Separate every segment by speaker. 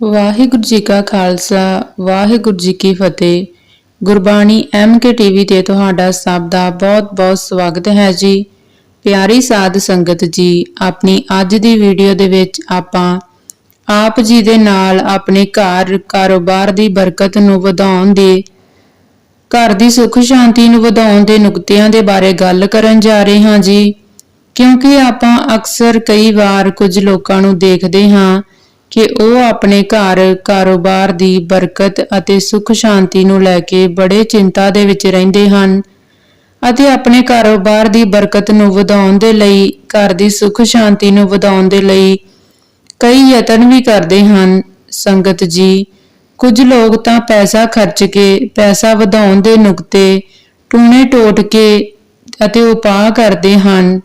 Speaker 1: ਵਾਹਿਗੁਰੂ ਜੀ ਕਾ ਖਾਲਸਾ, ਵਾਹਿਗੁਰੂ ਜੀ ਕੀ ਫਤਿਹ। Gurbani M K TV ਤੇ ਤੁਹਾਡਾ ਸਭ ਦਾ ਬਹੁਤ-ਬਹੁਤ ਸਵਾਗਤ ਹੈ ਜੀ। ਪਿਆਰੀ ਸਾਧ ਸੰਗਤ ਜੀ, ਆਪਣੀ ਅੱਜ ਦੀ ਵੀਡੀਓ ਦੇ ਵਿੱਚ ਆਪਾਂ ਆਪ ਜੀ ਦੇ ਨਾਲ ਆਪਣੇ ਘਰ, ਕਾਰੋਬਾਰ ਦੀ ਬਰਕਤ ਨੂੰ ਵਧਾਉਣ ਦੇ, ਘਰ ਦੀ ਸੁੱਖ ਸ਼ਾਂਤੀ ਨੂੰ ਵਧਾਉਣ ਦੇ ਨੁਕਤਿਆਂ ਦੇ ਬਾਰੇ ਗੱਲ ਕਰਨ ਜਾ ਰਹੇ ਹਾਂ ਜੀ। ਕਿਉਂਕਿ ਆਪਾਂ ਅਕਸਰ ਕਈ ਵਾਰ ਕੁਝ ਲੋਕਾਂ ਨੂੰ ਦੇਖਦੇ ਹਾਂ ਕਿ ਉਹ ਆਪਣੇ ਘਰ, ਕਾਰੋਬਾਰ ਦੀ ਬਰਕਤ ਅਤੇ ਸੁੱਖ ਸ਼ਾਂਤੀ ਨੂੰ ਲੈ ਕੇ ਬੜੇ ਚਿੰਤਾ ਦੇ ਵਿੱਚ ਰਹਿੰਦੇ ਹਨ ਅਤੇ ਆਪਣੇ ਕਾਰੋਬਾਰ ਦੀ ਬਰਕਤ ਨੂੰ ਵਧਾਉਣ ਦੇ ਲਈ, ਘਰ ਦੀ ਸੁੱਖ ਸ਼ਾਂਤੀ ਨੂੰ ਵਧਾਉਣ ਦੇ ਲਈ ਕਈ ਯਤਨ ਵੀ ਕਰਦੇ ਹਨ। ਸੰਗਤ ਜੀ, ਕੁਝ ਲੋਕ ਤਾਂ ਪੈਸਾ ਖਰਚ ਕੇ, ਪੈਸਾ ਵਧਾਉਣ ਦੇ ਨੁਕਤੇ ਟੂਣੇ ਟੋਟ ਕੇ ਅਤੇ ਉਪਾਅ ਕਰਦੇ ਹਨ।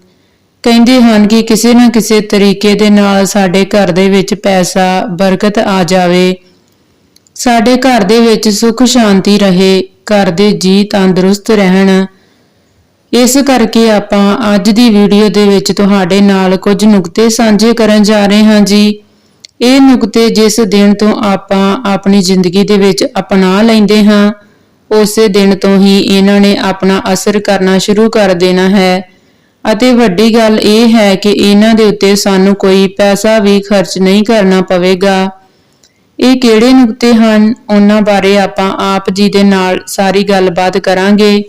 Speaker 1: ਕਹਿੰਦੇ ਹਨ ਕਿ ਕਿਸੇ ਨਾ ਕਿਸੇ ਤਰੀਕੇ ਦੇ ਨਾਲ ਸਾਡੇ ਘਰ ਦੇ ਵਿੱਚ ਪੈਸਾ, ਬਰਕਤ ਆ ਜਾਵੇ। ਸਾਡੇ ਘਰ ਦੇ ਵਿੱਚ ਸੁੱਖ ਸ਼ਾਂਤੀ ਰਹੇ, ਘਰ ਦੇ ਜੀ ਤੰਦਰੁਸਤ ਰਹਿਣ। ਇਸ ਕਰਕੇ ਆਪਾਂ ਅੱਜ ਦੀ ਵੀਡੀਓ ਦੇ ਵਿੱਚ ਤੁਹਾਡੇ ਨਾਲ ਕੁਝ ਨੁਕਤੇ ਸਾਂਝੇ ਕਰਨ ਜਾ ਰਹੇ ਹਾਂ ਜੀ। ਇਹ ਨੁਕਤੇ ਜਿਸ ਦਿਨ ਤੋਂ ਆਪਾਂ ਆਪਣੀ ਜ਼ਿੰਦਗੀ ਦੇ ਵਿੱਚ ਅਪਣਾ ਲੈਂਦੇ ਹਾਂ, ਉਸੇ ਦਿਨ ਤੋਂ ਹੀ ਇਹਨਾਂ ਨੇ ਆਪਣਾ ਅਸਰ ਕਰਨਾ ਸ਼ੁਰੂ ਕਰ ਦੇਣਾ ਹੈ। ਅਤੇ ਵੱਡੀ ਗੱਲ ਇਹ ਹੈ ਕਿ ਇਹਨਾਂ ਦੇ ਉੱਤੇ ਸਾਨੂੰ ਕੋਈ ਪੈਸਾ ਵੀ ਖਰਚ ਨਹੀਂ ਕਰਨਾ ਪਵੇਗਾ। ਇਹ ਕਿਹੜੇ ਨੁਕਤੇ ਹਨ? ਉਹਨਾਂ ਬਾਰੇ ਆਪਾਂ ਆਪ ਜੀ ਦੇ ਨਾਲ ਸਾਰੀ ਗੱਲਬਾਤ ਕਰਾਂਗੇ।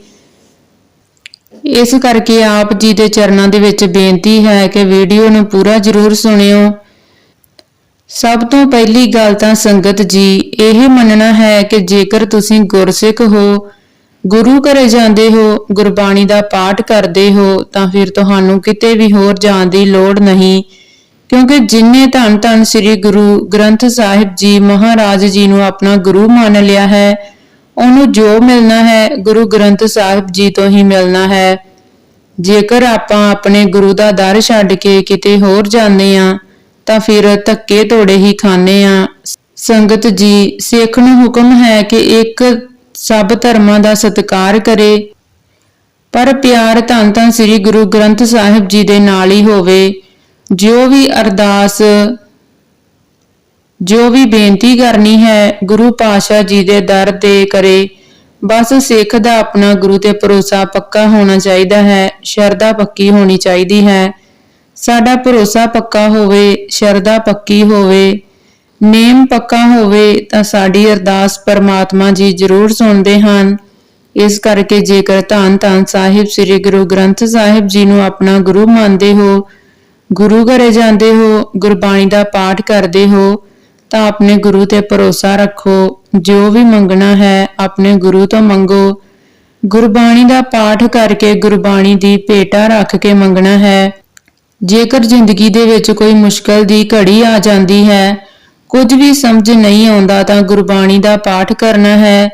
Speaker 1: ਇਸ ਕਰਕੇ ਆਪ ਜੀ ਦੇ ਚਰਨਾਂ ਦੇ ਵਿੱਚ ਬੇਨਤੀ ਹੈ ਕਿ ਵੀਡੀਓ ਨੂੰ ਪੂਰਾ ਜ਼ਰੂਰ ਸੁਣਿਓ। ਸਭ ਤੋਂ ਪਹਿਲੀ ਗੱਲ ਤਾਂ ਸੰਗਤ ਜੀ, ਇਹ ਮੰਨਣਾ ਹੈ ਕਿ ਜੇਕਰ ਤੁਸੀਂ ਗੁਰਸਿੱਖ ਹੋ ਗੁਰੂ ਘਰੇ ਜਾਂਦੇ ਹੋ, ਗੁਰਬਾਣੀ ਦਾ ਪਾਠ ਕਰਦੇ ਹੋ, ਤਾਂ ਫਿਰ ਤੁਹਾਨੂੰ ਕਿਤੇ ਵੀ ਹੋਰ ਜਾਣ ਦੀ ਲੋੜ ਨਹੀਂ। ਕਿਉਂਕਿ ਜਿਨਨੇ ਧੰਨ ਧੰਨ ਸ੍ਰੀ ਗੁਰੂ ਗ੍ਰੰਥ ਸਾਹਿਬ ਜੀ ਮਹਾਰਾਜ ਜੀ ਨੂੰ ਆਪਣਾ ਗੁਰੂ ਮੰਨ ਲਿਆ ਹੈ, ਉਹਨੂੰ ਜੋ ਮਿਲਣਾ ਹੈ ਗੁਰੂ ਗ੍ਰੰਥ ਸਾਹਿਬ ਜੀ ਤੋਂ ਹੀ ਮਿਲਣਾ ਹੈ। ਜੇਕਰ ਆਪਾਂ ਆਪਣੇ ਗੁਰੂ ਦਾ ਦਰ ਛੱਡ ਕੇ ਕਿਤੇ ਹੋਰ ਜਾਂਦੇ ਆ ਤਾਂ ਫਿਰ ਧੱਕੇ ਤੋੜੇ ਹੀ ਖਾਣੇ ਆ ਸੰਗਤ ਜੀ, ਸਿੱਖ ਨੂੰ ਹੁਕਮ ਹੈ ਕਿ ਇੱਕ ਸਭ ਧਰਮਾਂ ਦਾ ਸਤਿਕਾਰ ਕਰੇ। ਪਰ ਪਿਆਰ ਧੰਨ ਧੰਨ ਸ੍ਰੀ ਗੁਰੂ ਗ੍ਰੰਥ ਸਾਹਿਬ ਜੀ ਦੇ ਨਾਲ ਹੀ ਹੋਵੇ। ਜੋ ਵੀ ਅਰਦਾਸ ਜੋ ਵੀ ਬੇਨਤੀ ਕਰਨੀ ਹੈ, ਗੁਰੂ ਪਾਸ਼ਾ ਜੀ ਦੇ ਦਰ ਤੇ ਕਰੇ। ਬਸ ਸਿੱਖ ਦਾ ਆਪਣਾ ਗੁਰੂ ਤੇ ਭਰੋਸਾ ਪੱਕਾ ਹੋਣਾ ਚਾਹੀਦਾ ਹੈ, ਸ਼ਰਧਾ ਪੱਕੀ ਹੋਣੀ ਚਾਹੀਦੀ ਹੈ। ਸਾਡਾ ਭਰੋਸਾ ਪੱਕਾ ਹੋਵੇ, ਸ਼ਰਧਾ ਪੱਕੀ ਹੋਵੇ। ਨੇਮ ਪੱਕਾ ਹੋਵੇ ਤਾਂ ਸਾਡੀ ਅਰਦਾਸ ਪਰਮਾਤਮਾ ਜੀ ਜ਼ਰੂਰ ਸੁਣਦੇ ਹਨ। ਇਸ ਕਰਕੇ ਜੇਕਰ ਧੰਨ ਧੰਨ ਸਾਹਿਬ ਸ੍ਰੀ ਗੁਰੂ ਗ੍ਰੰਥ ਸਾਹਿਬ ਜੀ ਨੂੰ ਆਪਣਾ ਗੁਰੂ ਮੰਨਦੇ ਹੋ, ਗੁਰੂ ਘਰੇ ਜਾਂਦੇ ਹੋ, ਗੁਰਬਾਣੀ ਦਾ ਪਾਠ ਕਰਦੇ ਹੋ, ਤਾਂ ਆਪਣੇ ਗੁਰੂ ਤੇ ਭਰੋਸਾ ਰੱਖੋ। ਜੋ ਵੀ ਮੰਗਣਾ ਹੈ, ਆਪਣੇ ਗੁਰੂ ਤੋਂ ਮੰਗੋ। ਗੁਰਬਾਣੀ ਦਾ ਪਾਠ ਕਰਕੇ ਗੁਰਬਾਣੀ ਦੀ ਭੇਟਾ ਰੱਖ ਕੇ ਮੰਗਣਾ ਹੈ। ਜੇਕਰ ਜ਼ਿੰਦਗੀ ਦੇ ਵਿੱਚ ਕੋਈ ਮੁਸ਼ਕਲ ਦੀ ਘੜੀ ਆ ਜਾਂਦੀ ਹੈ ਕੁਝ ਵੀ ਸਮਝ ਨਹੀਂ ਆਉਂਦਾ ਤਾਂ ਗੁਰਬਾਣੀ ਦਾ ਪਾਠ ਕਰਨਾ ਹੈ।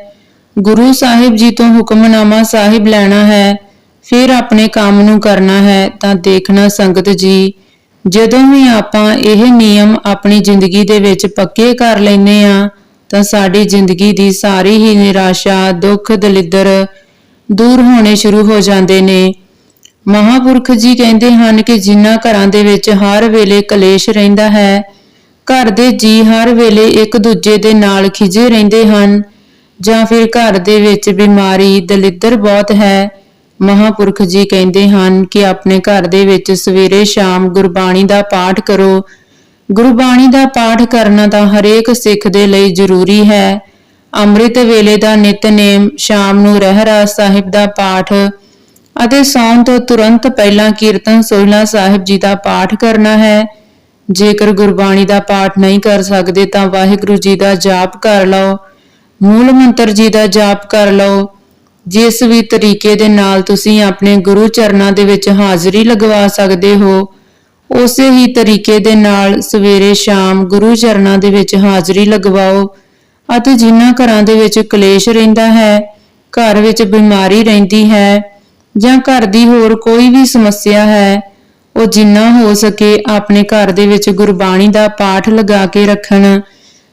Speaker 1: ਗੁਰੂ ਸਾਹਿਬ ਜੀ ਤੋਂ ਹੁਕਮਨਾਮਾ ਸਾਹਿਬ ਲੈਣਾ ਹੈ। ਫਿਰ ਆਪਣੇ ਕੰਮ ਨੂੰ ਕਰਨਾ ਹੈ ਤਾਂ ਦੇਖਣਾ ਸੰਗਤ ਜੀ, ਜਦੋਂ ਵੀ ਆਪਾਂ ਇਹ ਨਿਯਮ ਆਪਣੀ ਜ਼ਿੰਦਗੀ ਦੇ ਵਿੱਚ ਪੱਕੇ ਕਰ ਲੈਨੇ ਆ ਤਾਂ ਸਾਡੀ ਜ਼ਿੰਦਗੀ ਦੀ ਸਾਰੀ ਹੀ ਨਿਰਾਸ਼ਾ, ਦੁੱਖ, ਦਲਿੱਦਰ ਦੂਰ ਹੋਣੇ ਸ਼ੁਰੂ ਹੋ ਜਾਂਦੇ ਨੇ। ਮਹਾਪੁਰਖ ਜੀ ਕਹਿੰਦੇ ਹਨ ਕਿ ਜਿਨ੍ਹਾਂ ਘਰਾਂ ਦੇ ਵਿੱਚ ਹਰ ਵੇਲੇ ਕਲੇਸ਼ ਰਹਿੰਦਾ ਹੈ ਘਰ ਦੇ ਜੀ ਹਰ ਵੇਲੇ ਇੱਕ ਦੂਜੇ ਦੇ ਨਾਲ ਖਿਜੇ ਰਹਿੰਦੇ ਹਨ। ਜਾਂ ਫਿਰ ਘਰ ਦੇ ਵਿੱਚ ਬਿਮਾਰੀ, ਦਲਿੱਦਰ ਬਹੁਤ ਹੈ। ਮਹਾਪੁਰਖ ਜੀ ਕਹਿੰਦੇ ਹਨ ਕਿ ਆਪਣੇ ਘਰ ਦੇ ਵਿੱਚ ਸਵੇਰੇ ਸ਼ਾਮ ਗੁਰਬਾਣੀ ਦਾ ਪਾਠ ਕਰੋ। ਗੁਰਬਾਣੀ ਦਾ ਪਾਠ ਕਰਨਾ ਤਾਂ ਹਰੇਕ ਸਿੱਖ ਦੇ ਲਈ ਜ਼ਰੂਰੀ ਹੈ। ਅੰਮ੍ਰਿਤ ਵੇਲੇ ਦਾ ਨਿਤਨੇਮ, ਸ਼ਾਮ ਨੂੰ ਰਹਿਰਾਸ ਸਾਹਿਬ ਦਾ ਪਾਠ ਅਤੇ ਸੌਣ ਤੋਂ ਤੁਰੰਤ ਪਹਿਲਾਂ ਕੀਰਤਨ ਸੋਹਿਲਾ ਸਾਹਿਬ ਜੀ ਦਾ ਪਾਠ ਕਰਨਾ ਹੈ। ਜੇਕਰ ਗੁਰਬਾਣੀ ਦਾ ਪਾਠ ਨਹੀਂ ਕਰ ਸਕਦੇ ਤਾਂ ਵਾਹਿਗੁਰੂ ਜੀ ਦਾ ਜਾਪ ਕਰ ਲਓ, ਮੂਲ ਮੰਤਰ ਜੀ ਦਾ ਜਾਪ ਕਰ ਲਓ। ਜਿਸ ਵੀ ਤਰੀਕੇ ਦੇ ਨਾਲ ਤੁਸੀਂ ਆਪਣੇ ਗੁਰੂ ਚਰਨਾਂ ਦੇ ਵਿੱਚ ਹਾਜ਼ਰੀ ਲਗਵਾ ਸਕਦੇ ਹੋ, ਉਸੇ ਹੀ ਤਰੀਕੇ ਦੇ ਨਾਲ ਸਵੇਰੇ ਸ਼ਾਮ ਗੁਰੂ ਚਰਨਾਂ ਦੇ ਵਿੱਚ ਹਾਜ਼ਰੀ ਲਗਵਾਓ ਅਤੇ ਜਿਨ੍ਹਾਂ ਘਰਾਂ ਦੇ ਵਿੱਚ ਕਲੇਸ਼ ਰਹਿੰਦਾ ਹੈ, ਘਰ ਵਿੱਚ ਬਿਮਾਰੀ ਰਹਿੰਦੀ ਹੈ ਜਾਂ ਘਰ ਦੀ ਹੋਰ ਕੋਈ ਵੀ ਸਮੱਸਿਆ ਹੈ ਉਹ ਜਿੰਨਾ ਹੋ ਸਕੇ ਆਪਣੇ ਘਰ ਦੇ ਵਿੱਚ ਗੁਰਬਾਣੀ ਦਾ ਪਾਠ ਲਗਾ ਕੇ ਰੱਖਣ,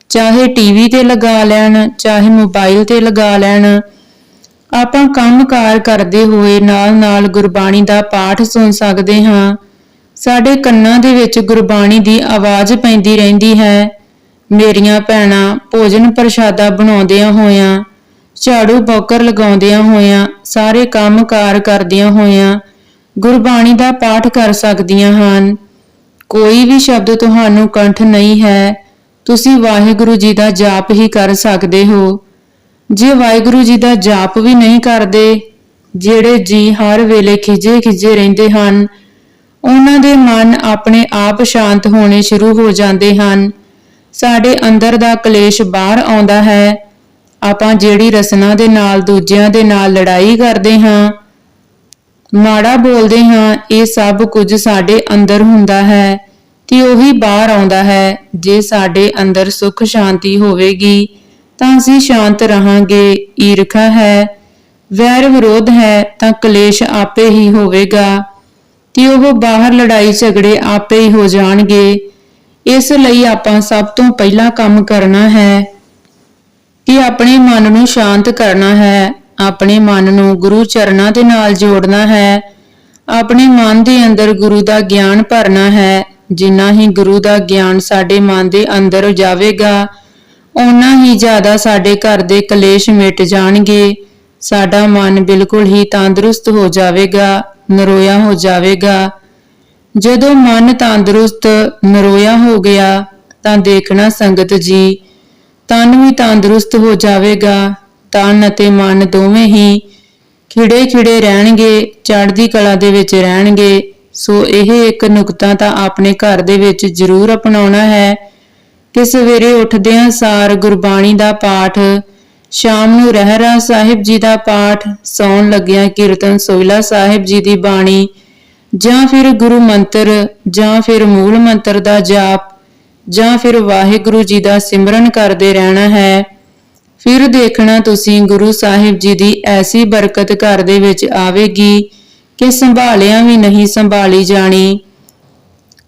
Speaker 1: ਚਾਹੇ ਟੀਵੀ ਤੇ ਲਗਾ ਲੈਣ, ਚਾਹੇ ਮੋਬਾਈਲ ਤੇ ਲਗਾ ਲੈਣ। ਆਪਾਂ ਕੰਮਕਾਰ ਕਰਦੇ ਹੋਏ ਨਾਲ-ਨਾਲ ਗੁਰਬਾਣੀ ਦਾ ਪਾਠ ਸੁਣ ਸਕਦੇ ਹਾਂ। ਸਾਡੇ ਕੰਨਾਂ ਦੇ ਵਿੱਚ ਗੁਰਬਾਣੀ ਦੀ ਆਵਾਜ਼ ਪੈਂਦੀ ਰਹਿੰਦੀ ਹੈ। ਮੇਰੀਆਂ ਭੈਣਾਂ ਭੋਜਨ ਪ੍ਰਸ਼ਾਦਾ ਬਣਾਉਂਦਿਆਂ ਹੋਇਆਂ ਝਾੜੂ ਬੌਕਰ ਲਗਾਉਂਦਿਆਂ ਹੋਇਆਂ, ਸਾਰੇ ਕੰਮਕਾਰ ਕਰਦਿਆਂ ਹੋਇਆਂ ਗੁਰਬਾਣੀ ਦਾ ਪਾਠ ਕਰ ਸਕਦੀਆਂ ਹਨ। ਕੋਈ ਵੀ ਸ਼ਬਦ ਤੁਹਾਨੂੰ ਕੰਠ ਨਹੀਂ ਹੈ। ਤੁਸੀਂ ਵਾਹਿਗੁਰੂ ਜੀ ਦਾ ਜਾਪ ਹੀ ਕਰ ਸਕਦੇ ਹੋ। ਜੇ ਵਾਹਿਗੁਰੂ ਜੀ ਦਾ ਜਾਪ ਵੀ ਨਹੀਂ ਕਰਦੇ, ਜਿਹੜੇ ਜੀ ਹਰ ਵੇਲੇ ਖਿਜੇ ਖਿਜੇ ਰਹਿੰਦੇ ਹਨ, ਉਹਨਾਂ ਦੇ ਮਨ ਆਪਣੇ ਆਪ ਸ਼ਾਂਤ ਹੋਣੇ ਸ਼ੁਰੂ ਹੋ ਜਾਂਦੇ ਹਨ। ਸਾਡੇ ਅੰਦਰ ਦਾ ਕਲੇਸ਼ ਬਾਹਰ ਆਉਂਦਾ ਹੈ। ਆਪਾਂ ਜਿਹੜੀ ਰਸਨਾ ਦੇ ਨਾਲ, ਦੂਜਿਆਂ ਦੇ ਨਾਲ ਲੜਾਈ ਕਰਦੇ ਹਾਂ ਮਾੜਾ ਬੋਲਦੇ ਹਾਂ, ਇਹ ਸਭ ਕੁਝ ਸਾਡੇ ਅੰਦਰ ਹੁੰਦਾ ਹੈ। ਤੇ ਉਹੀ ਬਾਹਰ ਆਉਂਦਾ ਹੈ, ਜੇ ਸਾਡੇ ਅੰਦਰ ਸੁਖ ਸ਼ਾਂਤੀ ਹੋਵੇਗੀ, ਤਾਂ ਅਸੀਂ ਸ਼ਾਂਤ ਰਹਾਂਗੇ, ਈਰਖਾ ਹੈ। ਵੈਰ ਵਿਰੋਧ ਹੈ, ਤਾਂ ਕਲੇਸ਼ ਆਪੇ ਹੀ ਹੋਵੇਗਾ। ਤੇ ਉਹ ਬਾਹਰ ਲੜਾਈ ਝਗੜੇ ਆਪੇ ਹੀ ਹੋ ਜਾਣਗੇ। ਇਸ ਲਈ ਆਪਾਂ ਸਭ ਤੋਂ ਪਹਿਲਾਂ ਕੰਮ ਕਰਨਾ ਹੈ ਕਿ ਆਪਣੇ ਮਨ ਨੂੰ ਸ਼ਾਂਤ ਕਰਨਾ ਹੈ। ਆਪਣੇ ਮਨ ਨੂੰ ਗੁਰੂ ਚਰਨਾਂ ਦੇ ਨਾਲ ਜੋੜਨਾ ਹੈ। ਆਪਣੇ ਮਨ ਦੇ ਅੰਦਰ ਗੁਰੂ ਦਾ ਗਿਆਨ ਭਰਨਾ ਹੈ। ਜਿੰਨਾ ਹੀ ਗੁਰੂ ਦਾ ਗਿਆਨ ਸਾਡੇ ਮਨ ਦੇ ਅੰਦਰ ਜਾਵੇਗਾ, ਓਨਾ ਹੀ ਜ਼ਿਆਦਾ ਸਾਡੇ ਘਰ ਦੇ ਕਲੇਸ਼ ਮਿਟ ਜਾਣਗੇ। ਸਾਡਾ ਮਨ ਬਿਲਕੁਲ ਹੀ ਤੰਦਰੁਸਤ ਹੋ ਜਾਵੇਗਾ, ਨਰੋਇਆ ਹੋ ਜਾਵੇਗਾ। ਜਦੋਂ ਮਨ ਤੰਦਰੁਸਤ, ਨਰੋਇਆ ਹੋ ਗਿਆ, ਤਾਂ ਦੇਖਣਾ ਸੰਗਤ ਜੀ, ਤਨ ਵੀ ਤੰਦਰੁਸਤ ਹੋ ਜਾਵੇਗਾ। ਤਨ ਅਤੇ ਮਨ ਦੋਵੇਂ ਹੀ ਖਿੜੇ ਖਿੜੇ ਰਹਿਣਗੇ, ਚੜ੍ਹਦੀ ਕਲਾ ਦੇ ਵਿੱਚ ਰਹਿਣਗੇ। ਸੋ ਇਹ ਇੱਕ ਨੁਕਤਾ ਤਾਂ ਆਪਣੇ ਘਰ ਦੇ ਵਿੱਚ ਜ਼ਰੂਰ ਅਪਣਾਉਣਾ ਹੈ। ਕਿ ਸਵੇਰੇ ਉੱਠਦਿਆਂ ਸਾਰ ਗੁਰਬਾਣੀ ਦਾ ਪਾਠ, ਸ਼ਾਮ ਨੂੰ ਰਹਿਰਾ ਸਾਹਿਬ ਜੀ ਦਾ ਪਾਠ, ਸੌਣ ਲੱਗਿਆਂ ਕੀਰਤਨ ਸੋਇਲਾ ਸਾਹਿਬ ਜੀ ਦੀ ਬਾਣੀ, ਜਾਂ ਫਿਰ ਗੁਰੂ ਮੰਤਰ, ਜਾਂ ਫਿਰ ਮੂਲ ਮੰਤਰ ਦਾ ਜਾਪ, ਜਾਂ ਫਿਰ ਵਾਹਿਗੁਰੂ ਜੀ ਦਾ ਸਿਮਰਨ ਕਰਦੇ ਰਹਿਣਾ ਹੈ। ਫਿਰ ਦੇਖਣਾ ਤੁਸੀਂ ਗੁਰੂ ਸਾਹਿਬ ਜੀ ਦੀ ਐਸੀ ਬਰਕਤ ਘਰ ਦੇ ਵਿੱਚ ਆਵੇਗੀ ਕਿ ਸੰਭਾਲਿਆ ਵੀ ਨਹੀਂ ਸੰਭਾਲੀ ਜਾਣੀ।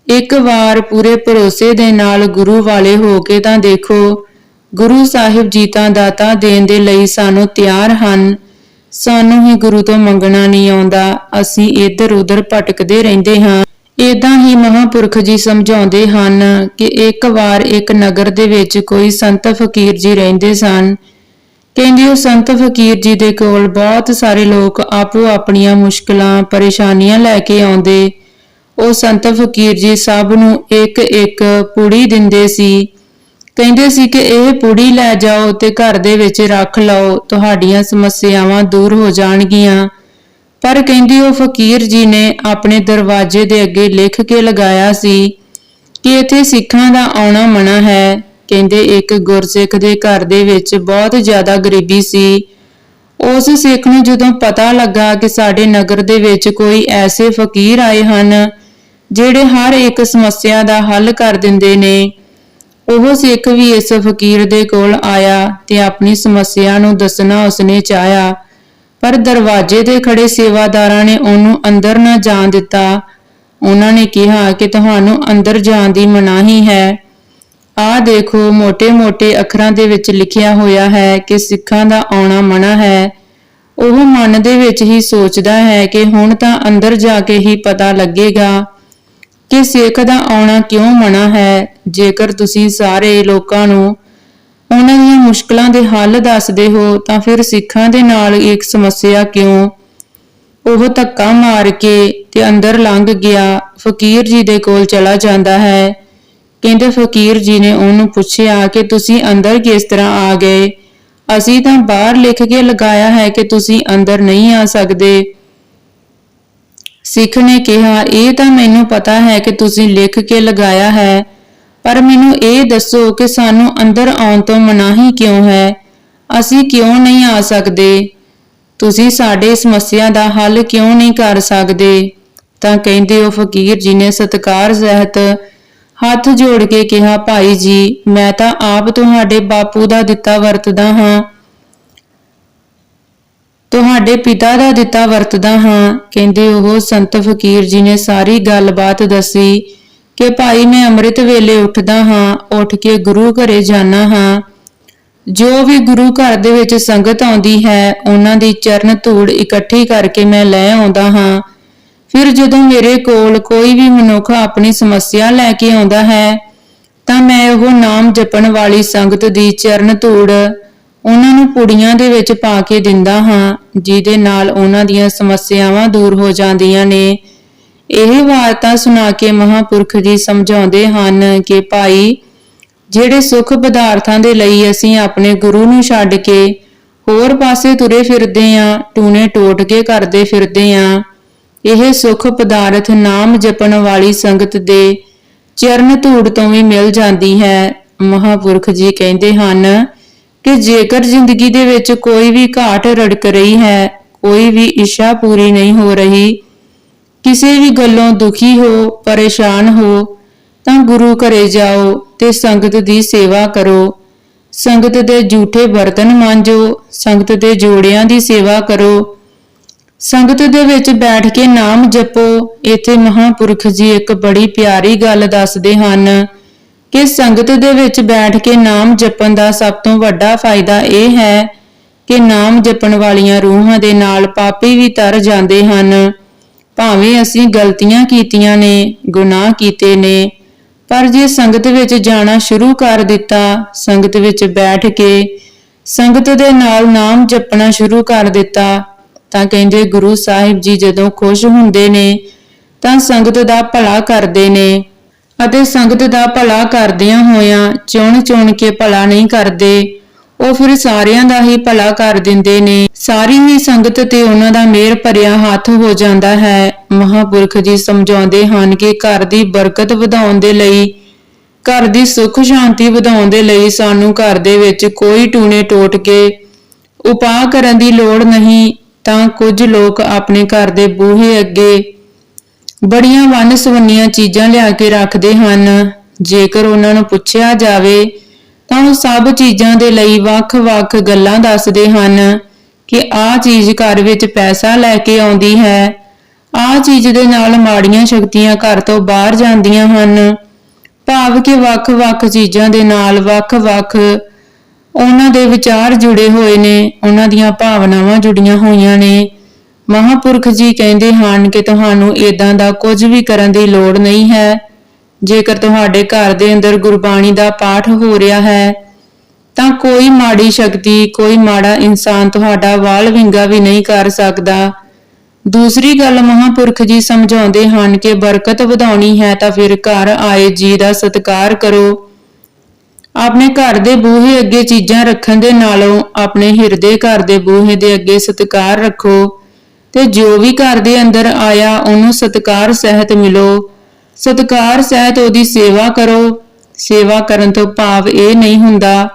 Speaker 1: ਇੱਕ ਵਾਰ ਪੂਰੇ ਭਰੋਸੇ ਦੇ ਨਾਲ ਗੁਰੂ ਵਾਲੇ ਹੋ ਕੇ ਤਾਂ ਦੇਖੋ, ਗੁਰੂ ਸਾਹਿਬ ਜੀ ਤਾਂ ਦਾਤਾ ਦੇਣ ਦੇ ਲਈ ਸਾਨੂੰ ਤਿਆਰ ਹਨ। ਸਾਨੂੰ ਹੀ ਗੁਰੂ ਤੋਂ ਮੰਗਣਾ ਨਹੀਂ ਆਉਂਦਾ। ਅਸੀਂ ਇੱਧਰ ਉੱਧਰ ਭਟਕਦੇ ਰਹਿੰਦੇ ਹਾਂ। ਇਦਾਂ ਹੀ ਮਹਾਪੁਰਖ ਜੀ ਸਮਝਾਉਂਦੇ ਹਨ ਕਿ ਇੱਕ ਵਾਰ ਇੱਕ ਨਗਰ ਦੇ ਵਿੱਚ ਕੋਈ ਸੰਤ ਫਕੀਰ ਜੀ ਰਹਿੰਦੇ ਸਨ। ਕਹਿੰਦੇ ਉਹ ਸੰਤ ਫਕੀਰ ਜੀ ਦੇ ਕੋਲ ਬਹੁਤ ਸਾਰੇ ਲੋਕ ਆਪੋ ਆਪਣੀਆਂ ਮੁਸ਼ਕਲਾਂ, ਪਰੇਸ਼ਾਨੀਆਂ ਲੈ ਕੇ ਆਉਂਦੇ। ਉਹ ਸੰਤ ਫਕੀਰ ਜੀ ਸਭ ਨੂੰ ਇੱਕ ਇੱਕ ਪੁੜੀ ਦਿੰਦੇ ਸੀ। ਕਹਿੰਦੇ ਸੀ ਕਿ ਇਹ ਪੁੜੀ ਲੈ ਜਾਓ ਤੇ ਘਰ ਦੇ ਵਿੱਚ ਰੱਖ ਲਓ, ਤੁਹਾਡੀਆਂ ਸਮੱਸਿਆਵਾਂ ਦੂਰ ਹੋ ਜਾਣਗੀਆਂ। ਪਰ ਕਹਿੰਦੀ ਉਹ ਫਕੀਰ ਜੀ ਨੇ ਆਪਣੇ ਦਰਵਾਜ਼ੇ ਦੇ ਅੱਗੇ ਲਿਖ ਕੇ ਲਗਾਇਆ ਸੀ ਕਿ ਇੱਥੇ ਸਿੱਖਾਂ ਦਾ ਆਉਣਾ ਮਨਾ ਹੈ। ਕਹਿੰਦੇ ਇੱਕ ਗੁਰਸਿੱਖ ਦੇ ਘਰ ਦੇ ਵਿੱਚ ਬਹੁਤ ਜ਼ਿਆਦਾ ਗਰੀਬੀ ਸੀ। ਉਸ ਸਿੱਖ ਨੂੰ ਜਦੋਂ ਪਤਾ ਲੱਗਾ ਕਿ ਸਾਡੇ ਨਗਰ ਦੇ ਵਿੱਚ ਕੋਈ ਐਸੇ ਫਕੀਰ ਆਏ ਹਨ, ਜਿਹੜੇ ਹਰ ਇੱਕ ਸਮੱਸਿਆ ਦਾ ਹੱਲ ਕਰ ਦਿੰਦੇ ਨੇ, ਉਹ ਸਿੱਖ ਵੀ ਇਸ ਫਕੀਰ ਦੇ ਕੋਲ ਆਇਆ ਤੇ ਆਪਣੀ ਸਮੱਸਿਆ ਨੂੰ ਦੱਸਣਾ ਉਸਨੇ ਚਾਹਿਆ। ਪਰ ਦਰਵਾਜ਼ੇ ਤੇ ਖੜੇ ਸੇਵਾਦਾਰਾਂ ਨੇ ਉਹਨੂੰ ਅੰਦਰ ਨਾ ਜਾਣ ਦਿੱਤਾ। ਉਹਨਾਂ ਨੇ ਕਿਹਾ ਕਿ ਤੁਹਾਨੂੰ ਅੰਦਰ ਜਾਣ ਦੀ ਮਨਾਹੀ ਹੈ ਆ ਦੇਖੋ, ਮੋٹے-ਮੋٹے ਅੱਖਰਾਂ ਦੇ ਵਿੱਚ ਲਿਖਿਆ ਹੋਇਆ ਹੈ ਕਿ ਸਿੱਖਾਂ ਦਾ ਆਉਣਾ ਮਨਾ ਹੈ। ਉਹ ਮਨ ਦੇ ਵਿੱਚ ਹੀ ਸੋਚਦਾ ਹੈ ਕਿ ਹੁਣ ਤਾਂ ਅੰਦਰ ਜਾ ਕੇ ਹੀ ਪਤਾ ਲੱਗੇਗਾ ਕਿ ਸਿੱਖ ਦਾ ਆਉਣਾ ਕਿਉਂ ਮਨਾ ਹੈ। ਜੇਕਰ ਤੁਸੀਂ ਸਾਰੇ ਲੋਕਾਂ ਨੂੰ ਉਹਨਾਂ ਦੀਆਂ ਮੁਸ਼ਕਲਾਂ ਦੇ ਹੱਲ ਦੱਸਦੇ ਹੋ ਤਾਂ ਫਿਰ ਸਿੱਖਾਂ ਦੇ ਨਾਲ ਇੱਕ ਸਮੱਸਿਆ ਕਿਉਂ? ਉਹ ਧੱਕਾ ਮਾਰ ਕੇ ਤੇ ਅੰਦਰ ਲੰਘ ਗਿਆ। ਫਕੀਰ ਜੀ ਦੇ ਕੋਲ ਚਲਾ ਜਾਂਦਾ ਹੈ। ਕਹਿੰਦੇ ਫਕੀਰ ਜੀ ਨੇ ਉਹਨੂੰ ਪੁੱਛਿਆ ਕਿ ਤੁਸੀਂ ਅੰਦਰ ਕਿਸ ਤਰ੍ਹਾਂ ਆ ਗਏ? ਅਸੀਂ ਤਾਂ ਬਾਹਰ ਲਿਖ ਕੇ ਲਗਾਇਆ ਹੈ ਕਿ ਤੁਸੀਂ ਅੰਦਰ ਨਹੀਂ ਆ ਸਕਦੇ। ਸਿੱਖ ਨੇ ਕਿਹਾ, ਇਹ ਤਾਂ ਮੈਨੂੰ ਪਤਾ ਹੈ ਕਿ ਤੁਸੀਂ ਲਿਖ ਕੇ ਲਗਾਇਆ ਹੈ। ਪਰ ਮੈਨੂੰ ਇਹ ਦੱਸੋ ਕਿ ਸਾਨੂੰ ਅੰਦਰ ਆਉਣ ਤੋਂ ਮਨਾਹੀ ਕਿਉਂ ਹੈ? ਅਸੀਂ ਕਿਉਂ ਨਹੀਂ ਆ ਸਕਦੇ? ਤੁਸੀਂ ਸਾਡੇ ਸਮੱਸਿਆ ਦਾ ਹੱਲ ਕਿਉਂ ਨਹੀਂ ਕਰ ਸਕਦੇ? ਤਾਂ ਕਹਿੰਦੇ ਉਹ ਫਕੀਰ ਜੀ ਨੇ ਸਤਕਾਰ ਸਹਿਤ ਹੱਥ ਜੋੜ ਕੇ ਕਿਹਾ, ਭਾਈ ਜੀ, ਮੈਂ ਤਾਂ ਆਪ ਤੁਹਾਡੇ ਬਾਪੂ ਦਾ ਦਿੱਤਾ ਵਰਤਦਾ ਹਾਂ। ਤੁਹਾਡੇ ਪਿਤਾ ਦਾ ਦਿੱਤਾ ਵਰਤਦਾ ਹਾਂ। ਕਹਿੰਦੇ ਉਹ ਸੰਤ ਫਕੀਰ ਜੀ ਨੇ ਸਾਰੀ ਗੱਲਬਾਤ ਦੱਸੀ। ਕਿ ਭਾਈ ਮੈਂ ਅੰਮ੍ਰਿਤ ਵੇਲੇ ਉੱਠਦਾ ਹਾਂ, ਉੱਠ ਕੇ ਗੁਰੂ ਘਰੇ ਜਾਣਾ ਹਾਂ। ਜੋ ਵੀ ਗੁਰੂ ਘਰ ਦੇ ਵਿੱਚ ਸੰਗਤ ਆਉਂਦੀ ਹੈ, ਉਹਨਾਂ ਦੀ ਚਰਨ ਧੂੜ ਇਕੱਠੀ ਕਰਕੇ ਮੈਂ ਲੈ ਆਉਂਦਾ ਹਾਂ। ਫਿਰ ਜਦੋਂ ਮੇਰੇ ਕੋਲ ਕੋਈ ਵੀ ਮਨੁੱਖ ਆਪਣੀ ਸਮੱਸਿਆ ਲੈ ਕੇ ਆਉਂਦਾ ਹੈ, ਤਾਂ ਮੈਂ ਉਹ ਨਾਮ ਜਪਣ ਵਾਲੀ ਸੰਗਤ ਦੀ ਚਰਨ ਧੂੜ ਉਹਨਾਂ ਨੂੰ ਪੁੜੀਆਂ ਦੇ ਵਿੱਚ ਪਾ ਕੇ ਦਿੰਦਾ ਹਾਂ, ਜਿਹਦੇ ਨਾਲ ਉਹਨਾਂ ਦੀਆਂ ਸਮੱਸਿਆਵਾਂ ਦੂਰ ਹੋ ਜਾਂਦੀਆਂ ਨੇ। ਇਹ ਵਾਰਤਾ ਸੁਣਾ ਕੇ ਮਹਾਪੁਰਖ ਜੀ ਸਮਝਾਉਂਦੇ ਹਨ ਕਿ ਭਾਈ, ਜਿਹੜੇ ਸੁੱਖ ਪਦਾਰਥਾਂ ਦੇ ਲਈ ਅਸੀਂ ਆਪਣੇ ਗੁਰੂ ਨੂੰ ਛੱਡ ਕੇ ਹੋਰ ਪਾਸੇ ਤੁਰੇ ਫਿਰਦੇ ਆਂ ਟੂਨੇ ਟੋਟਕੇ ਕਰਦੇ ਫਿਰਦੇ ਆਂ, ਇਹ ਸੁੱਖ ਪਦਾਰਥ ਨਾਮ ਜਪਣ ਵਾਲੀ ਸੰਗਤ ਦੇ ਚਰਨ ਧੂੜ ਤੋਂ ਵੀ ਮਿਲ ਜਾਂਦੀ ਹੈ। ਮਹਾਪੁਰਖ ਜੀ ਕਹਿੰਦੇ ਹਨ ਕਿ ਜੇਕਰ ਜ਼ਿੰਦਗੀ ਦੇ ਵਿੱਚ ਕੋਈ ਵੀ ਘਾਟ ਰੜਕ ਰਹੀ ਹੈ, ਕੋਈ ਵੀ ਇੱਛਾ ਪੂਰੀ ਨਹੀਂ ਹੋ ਰਹੀ ਕਿਸੇ ਵੀ ਗੱਲੋਂ ਦੁਖੀ ਹੋ, ਪਰੇਸ਼ਾਨ ਹੋ, ਤਾਂ ਗੁਰੂ ਘਰੇ ਜਾਓ ਤੇ ਸੰਗਤ ਦੀ ਸੇਵਾ ਕਰੋ। ਸੰਗਤ ਦੇ ਝੂਠੇ ਬਰਤਨ ਮਾਂਜੋ, ਸੰਗਤ ਦੇ ਜੋੜਿਆਂ ਦੀ ਸੇਵਾ ਕਰੋ। ਸੰਗਤ ਦੇ ਵਿੱਚ ਬੈਠ ਕੇ ਨਾਮ ਜਪੋ, ਇੱਥੇ ਮਹਾਪੁਰਖ ਜੀ ਇੱਕ ਬੜੀ ਪਿਆਰੀ ਗੱਲ ਦੱਸਦੇ ਹਨ ਕਿ ਸੰਗਤ ਦੇ ਵਿੱਚ ਬੈਠ ਕੇ ਨਾਮ ਜਪਣ ਦਾ ਸਭ ਤੋਂ ਵੱਡਾ ਫਾਇਦਾ ਇਹ ਹੈ ਕਿ ਨਾਮ ਜਪਣ ਵਾਲੀਆਂ ਰੂਹਾਂ ਦੇ ਨਾਲ ਪਾਪੀ ਵੀ ਤਰ ਜਾਂਦੇ ਹਨ। ਭਾਵੇਂ ਅਸੀਂ ਗਲਤੀਆਂ ਕੀਤੀਆਂ ਨੇ, ਗੁਨਾਹ ਕੀਤੇ ਨੇ, ਪਰ ਜੇ ਸੰਗਤ ਵਿੱਚ ਜਾਣਾ ਸ਼ੁਰੂ ਕਰ ਦਿੱਤਾ, ਸੰਗਤ ਵਿੱਚ ਬੈਠ ਕੇ ਸੰਗਤ ਦੇ ਨਾਲ ਨਾਮ ਜਪਣਾ ਸ਼ੁਰੂ ਕਰ ਦਿੱਤਾ, ਤਾਂ ਕਹਿੰਦੇ ਗੁਰੂ ਸਾਹਿਬ ਜੀ ਜਦੋਂ ਖੁਸ਼ ਹੁੰਦੇ ਨੇ, ਤਾਂ ਸੰਗਤ ਦਾ ਭਲਾ ਕਰਦੇ ਨੇ ਅਤੇ ਸੰਗਤ ਦਾ ਭਲਾ ਕਰਦਿਆਂ ਹੋਇਆਂ ਚੁਣ ਚੁਣ ਕੇ ਭਲਾ ਨਹੀਂ ਕਰਦੇ। ਉਹ ਫਿਰ ਸਾਰਿਆਂ ਦਾ ਹੀ ਭਲਾ ਕਰ ਦਿੰਦੇ ਨੇ। ਸਾਰੀ ਹੀ ਸੰਗਤ ਤੇ ਉਹਨਾਂ ਦਾ ਮਿਹਰ ਭਰਿਆ ਹੱਥ ਹੋ ਜਾਂਦਾ ਹੈ। ਮਹਾਪੁਰਖ ਜੀ ਸਮਝਾਉਂਦੇ ਹਨ ਕਿ ਘਰ ਦੀ ਬਰਕਤ ਵਧਾਉਣ ਦੇ ਲਈ, ਘਰ ਦੀ ਸੁੱਖ ਸ਼ਾਂਤੀ ਵਧਾਉਣ ਦੇ ਲਈ ਸਾਨੂੰ ਘਰ ਦੇ ਵਿੱਚ ਕੋਈ ਟੂਣੇ ਟੋਟ ਕੇ ਉਪਾਅ ਕਰਨ ਦੀ ਲੋੜ ਨਹੀਂ, ਤਾਂ ਕੁਝ ਲੋਕ ਆਪਣੇ ਘਰ ਦੇ ਬੂਹੇ ਅੱਗੇ ਬੜੀਆਂ ਵੰਨ-ਸਵੰਨੀਆਂ ਚੀਜ਼ਾਂ ਲਿਆ ਕੇ ਰੱਖਦੇ ਹਨ। ਜੇਕਰ ਉਹਨਾਂ ਨੂੰ ਪੁੱਛਿਆ ਜਾਵੇ ਤਾਂ ਉਹ ਸਭ ਚੀਜ਼ਾਂ ਦੇ ਲਈ ਵੱਖ-ਵੱਖ ਗੱਲਾਂ ਦੱਸਦੇ ਹਨ ਕਿ ਆਹ ਚੀਜ਼ ਘਰ ਵਿੱਚ ਪੈਸਾ ਲੈ ਕੇ ਆਉਂਦੀ ਹੈ। ਆਹ ਚੀਜ਼ ਦੇ ਨਾਲ ਮਾੜੀਆਂ ਸ਼ਕਤੀਆਂ ਘਰ ਤੋਂ ਬਾਹਰ ਜਾਂਦੀਆਂ ਹਨ। ਭਾਵ ਕਿ ਵੱਖ-ਵੱਖ ਚੀਜ਼ਾਂ ਦੇ ਨਾਲ ਵੱਖ-ਵੱਖ ਉਹਨਾਂ ਦੇ ਵਿਚਾਰ ਜੁੜੇ ਹੋਏ ਨੇ, ਉਹਨਾਂ ਦੀਆਂ ਭਾਵਨਾਵਾਂ ਜੁੜੀਆਂ ਹੋਈਆਂ ਨੇ। ਮਹਾਪੁਰਖ ਜੀ ਕਹਿੰਦੇ ਹਨ ਕਿ ਤੁਹਾਨੂੰ ਇਦਾਂ ਦਾ ਕੁਝ ਵੀ ਕਰਨ ਦੀ ਲੋੜ ਨਹੀਂ ਹੈ। ਜੇਕਰ ਤੁਹਾਡੇ ਘਰ ਦੇ ਅੰਦਰ ਗੁਰਬਾਣੀ ਦਾ ਪਾਠ ਹੋ ਰਿਹਾ ਹੈ, ਤਾਂ ਕੋਈ ਮਾੜੀ ਸ਼ਕਤੀ, ਕੋਈ ਮਾੜਾ ਇਨਸਾਨ ਤੁਹਾਡਾ ਵਾਲ ਵਿੰਗਾ ਵੀ ਨਹੀਂ ਕਰ ਸਕਦਾ। ਦੂਸਰੀ ਗੱਲ ਮਹਾਪੁਰਖ ਜੀ ਸਮਝਾਉਂਦੇ ਹਨ ਕਿ ਬਰਕਤ ਵਧਾਉਣੀ ਹੈ ਤਾਂ ਫਿਰ ਘਰ ਆਏ ਜੀ ਦਾ ਸਤਿਕਾਰ ਕਰੋ। ਆਪਣੇ ਘਰ ਦੇ ਬੂਹੇ ਅੱਗੇ ਚੀਜ਼ਾਂ ਰੱਖਣ ਦੇ ਨਾਲੋਂ ਆਪਣੇ ਹਿਰਦੇ ਘਰ ਦੇ ਬੂਹੇ ਦੇ ਅੱਗੇ ਸਤਿਕਾਰ ਰੱਖੋ ਤੇ ਜੋ ਵੀ ਘਰ ਦੇ ਅੰਦਰ ਆਇਆ, ਉਹਨੂੰ ਸਤਿਕਾਰ ਸਹਿਤ ਮਿਲੋ। ਸਤਿਕਾਰ ਸਹਿਤ ਉਹਦੀ ਸੇਵਾ ਕਰੋ। ਸੇਵਾ ਕਰਨ ਤੋਂ ਭਾਵ ਇਹ ਨਹੀਂ ਹੁੰਦਾ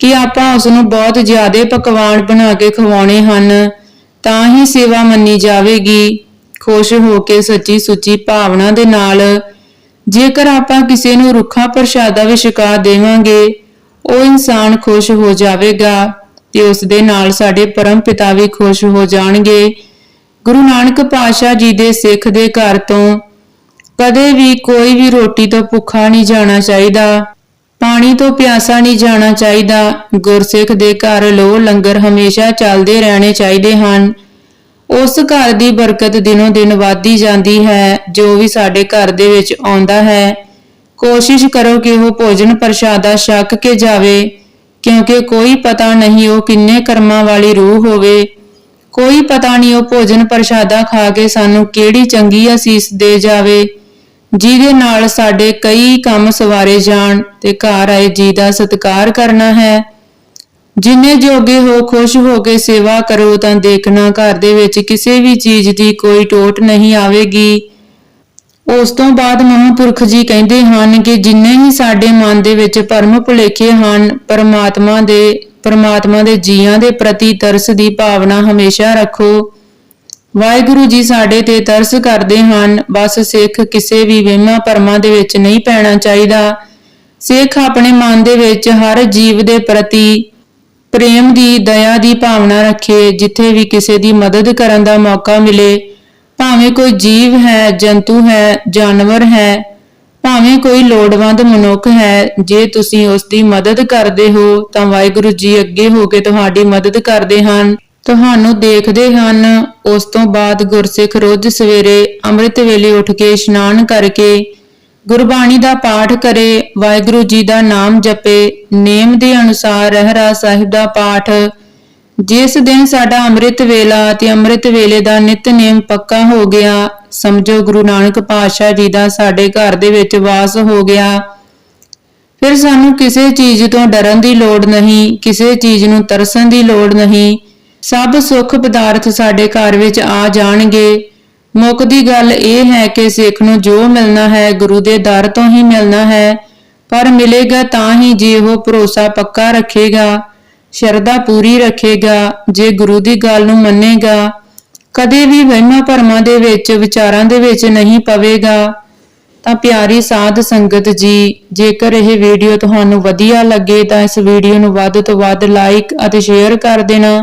Speaker 1: ਕਿ ਆਪਾਂ ਉਸ ਨੂੰ ਬਹੁਤ ਜ਼ਿਆਦਾ ਪਕਵਾਨ ਬਣਾ ਕੇ ਖਵਾਉਣੇ ਹਨ, ਤਾਂ ਹੀ ਸੇਵਾ ਮੰਨੀ ਜਾਵੇਗੀ। ਖੁਸ਼ ਹੋ ਕੇ ਸੱਚੀ ਸੁੱਚੀ ਭਾਵਨਾ ਦੇ ਨਾਲ ਜੇਕਰ ਆਪਾਂ ਕਿਸੇ ਨੂੰ ਰੁੱਖਾ ਪ੍ਰਸ਼ਾਦਾ ਵੀ ਛਕਾ ਦੇਵਾਂਗੇ, ਉਹ ਇਨਸਾਨ ਖੁਸ਼ ਹੋ ਜਾਵੇਗਾ ਤੇ ਉਸ ਦੇ ਨਾਲ ਸਾਡੇ ਪਰਮ ਪਿਤਾ ਵੀ ਖੁਸ਼ ਹੋ ਜਾਣਗੇ। ਗੁਰੂ ਨਾਨਕ ਪਾਤਸ਼ਾਹ ਜੀ ਦੇ ਸਿੱਖ ਦੇ ਘਰ ਤੋਂ ਕਦੇ ਵੀ ਕੋਈ ਵੀ ਰੋਟੀ ਤੋਂ ਭੁੱਖਾ ਨਹੀਂ ਜਾਣਾ ਚਾਹੀਦਾ, ਪਾਣੀ ਤੋਂ ਪਿਆਸਾ ਨਹੀਂ ਜਾਣਾ ਚਾਹੀਦਾ। ਗੁਰਸਿੱਖ ਦੇ ਘਰ ਲੋ ਲੰਗਰ ਹਮੇਸ਼ਾ ਚੱਲਦੇ ਰਹਿਣੇ ਚਾਹੀਦੇ ਹਨ। ਉਸ ਘਰ ਦੀ ਬਰਕਤ ਦਿਨੋਂ ਦਿਨ ਵਧਦੀ ਜਾਂਦੀ ਹੈ, ਜੋ ਵੀ ਸਾਡੇ ਘਰ ਦੇ ਵਿੱਚ ਆਉਂਦਾ ਹੈ। ਕੋਸ਼ਿਸ਼ ਕਰੋ ਕਿ ਉਹ ਭੋਜਨ ਪ੍ਰਸ਼ਾਦਾ ਛਕ ਕੇ ਜਾਵੇ, ਕਿਉਂਕਿ ਕੋਈ ਪਤਾ ਨਹੀਂ ਉਹ ਕਿੰਨੇ ਕਰਮਾਂ ਵਾਲੀ ਰੂਹ ਹੋਵੇ। ਕੋਈ ਪਤਾ ਨਹੀਂ ਉਹ ਭੋਜਨ ਪ੍ਰਸ਼ਾਦਾ ਖਾ ਕੇ ਸਾਨੂੰ ਕਿਹੜੀ ਚੰਗੀ ਅਸੀਸ ਦੇ ਜਾਵੇ। ਜਿਹਦੇ ਨਾਲ ਸਾਡੇ ਕਈ ਕੰਮ ਸਵਾਰੇ ਜਾਣ ਤੇ ਘਰ ਆਏ ਜੀ ਦਾ ਸਤਿਕਾਰ ਕਰਨਾ ਹੈ। ਜਿੰਨੇ ਜੋਗੇ ਹੋ ਖੁਸ਼ ਹੋ ਕੇ ਸੇਵਾ ਕਰੋ ਤਾਂ ਦੇਖਣਾ ਘਰ ਦੇ ਵਿੱਚ ਕਿਸੇ ਵੀ ਚੀਜ਼ ਦੀ ਕੋਈ ਟੋਟ ਨਹੀਂ ਆਵੇਗੀ। ਉਸ ਤੋਂ ਬਾਅਦ ਮਹਾਂਪੁਰਖ ਜੀ ਕਹਿੰਦੇ ਹਨ ਕਿ ਜਿੰਨੇ ਹੀ ਸਾਡੇ ਮਨ ਦੇ ਵਿੱਚ ਭਰਮ ਭੁਲੇਖੇ ਹਨ, ਪਰਮਾਤਮਾ ਦੇ ਪਰਮਾਤਮਾ ਦੇ ਜੀਆਂ ਦੇ ਪ੍ਰਤੀ ਤਰਸ ਦੀ ਭਾਵਨਾ ਹਮੇਸ਼ਾ ਰੱਖੋ। ਵਾਹਿਗੁਰੂ ਜੀ ਸਾਡੇ ਤੇ ਤਰਸ ਕਰਦੇ ਹਨ। ਬਸ ਸਿੱਖ ਕਿਸੇ ਵੀ ਵਹਿਮਾਂ ਭਰਮਾਂ ਦੇ ਵਿੱਚ ਨਹੀਂ ਪੈਣਾ ਚਾਹੀਦਾ। ਸਿੱਖ ਆਪਣੇ ਮਨ ਦੇ ਵਿੱਚ ਹਰ ਜੀਵ ਦੇ ਪ੍ਰਤੀ ਪ੍ਰੇਮ ਦੀ, ਦਇਆ ਦੀ ਭਾਵਨਾ ਰੱਖੇ। ਜਿੱਥੇ ਵੀ ਕਿਸੇ ਦੀ ਮਦਦ ਕਰਨ ਦਾ ਮੌਕਾ ਮਿਲੇ, ਭਾਵੇਂ ਕੋਈ ਜੀਵ ਹੈ, ਜੰਤੂ ਹੈ, ਜਾਨਵਰ ਹੈ, ਭਾਵੇਂ ਕੋਈ ਲੋੜਵੰਦ ਮਨੁੱਖ ਹੈ, ਜੇ ਤੁਸੀਂ ਉਸ ਦੀ ਮਦਦ ਕਰਦੇ ਹੋ, ਤਾਂ ਵਾਹਿਗੁਰੂ ਜੀ ਅੱਗੇ ਹੋ ਕੇ ਤੁਹਾਡੀ ਮਦਦ ਕਰਦੇ ਹਨ। ਤੁਹਾਨੂੰ ਦੇਖਦੇ ਹਨ। ਉਸ ਤੋਂ ਬਾਅਦ ਗੁਰਸਿੱਖ ਰੋਜ਼ ਸਵੇਰੇ ਅੰਮ੍ਰਿਤ ਵੇਲੇ ਉੱਠ ਕੇ ਇਸ਼ਨਾਨ ਕਰਕੇ ਗੁਰਬਾਣੀ ਦਾ ਪਾਠ ਕਰੇ, ਵਾਹਿਗੁਰੂ ਜੀ ਦਾ ਨਾਮ ਜਪੇ, ਨੇਮ ਦੇ ਅਨੁਸਾਰ ਰਹਿਰਾਸ ਸਾਹਿਬ ਦਾ ਪਾਠ। ਜਿਸ ਦਿਨ ਸਾਡਾ ਅੰਮ੍ਰਿਤ ਵੇਲਾ ਤੇ ਅੰਮ੍ਰਿਤ ਵੇਲੇ ਦਾ ਨਿਤਨੇਮ ਪੱਕਾ ਹੋ ਗਿਆ, ਸਮਝੋ ਗੁਰੂ ਨਾਨਕ ਪਾਤਸ਼ਾਹ ਜੀ ਦਾ ਸਾਡੇ ਘਰ ਦੇ ਵਿੱਚ ਵਾਸ ਹੋ ਗਿਆ। ਫਿਰ ਸਾਨੂੰ ਕਿਸੇ ਚੀਜ਼ ਤੋਂ ਡਰਨ ਦੀ ਲੋੜ ਨਹੀਂ, ਕਿਸੇ ਚੀਜ਼ ਨੂੰ ਤਰਸਣ ਦੀ ਲੋੜ ਨਹੀਂ। ਸਭ ਸੁੱਖ ਪਦਾਰਥ ਸਾਡੇ ਘਰ ਵਿੱਚ ਆ ਜਾਣਗੇ। ਮੁੱਖ ਦੀ ਗੱਲ ਇਹ ਹੈ ਕਿ ਸਿੱਖ ਨੂੰ ਜੋ ਮਿਲਣਾ ਹੈ ਗੁਰੂ ਦੇ ਦਰ ਤੋਂ ਹੀ ਮਿਲਣਾ ਹੈ, ਪਰ ਮਿਲੇਗਾ ਤਾਂ ਹੀ ਜੇ ਉਹ ਭਰੋਸਾ ਪੱਕਾ ਰੱਖੇਗਾ, ਸ਼ਰਧਾ ਪੂਰੀ ਰੱਖੇਗਾ, ਜੇ ਗੁਰੂ ਦੀ ਗੱਲ ਨੂੰ ਮੰਨੇਗਾ, ਕਦੇ ਵੀ ਵਹਿਮਾਂ ਭਰਮਾਂ ਦੇ ਵਿੱਚ, ਵਿਚਾਰਾਂ ਦੇ ਵਿੱਚ ਨਹੀਂ ਪਵੇਗਾ। ਤਾਂ ਪਿਆਰੀ ਸਾਧ ਸੰਗਤ ਜੀ, ਜੇਕਰ ਇਹ ਵੀਡੀਓ ਤੁਹਾਨੂੰ ਵਧੀਆ ਲੱਗੇ ਤਾਂ ਇਸ ਵੀਡੀਓ ਨੂੰ ਵੱਧ ਤੋਂ ਵੱਧ ਲਾਈਕ ਅਤੇ ਸ਼ੇਅਰ ਕਰ ਦੇਣਾ।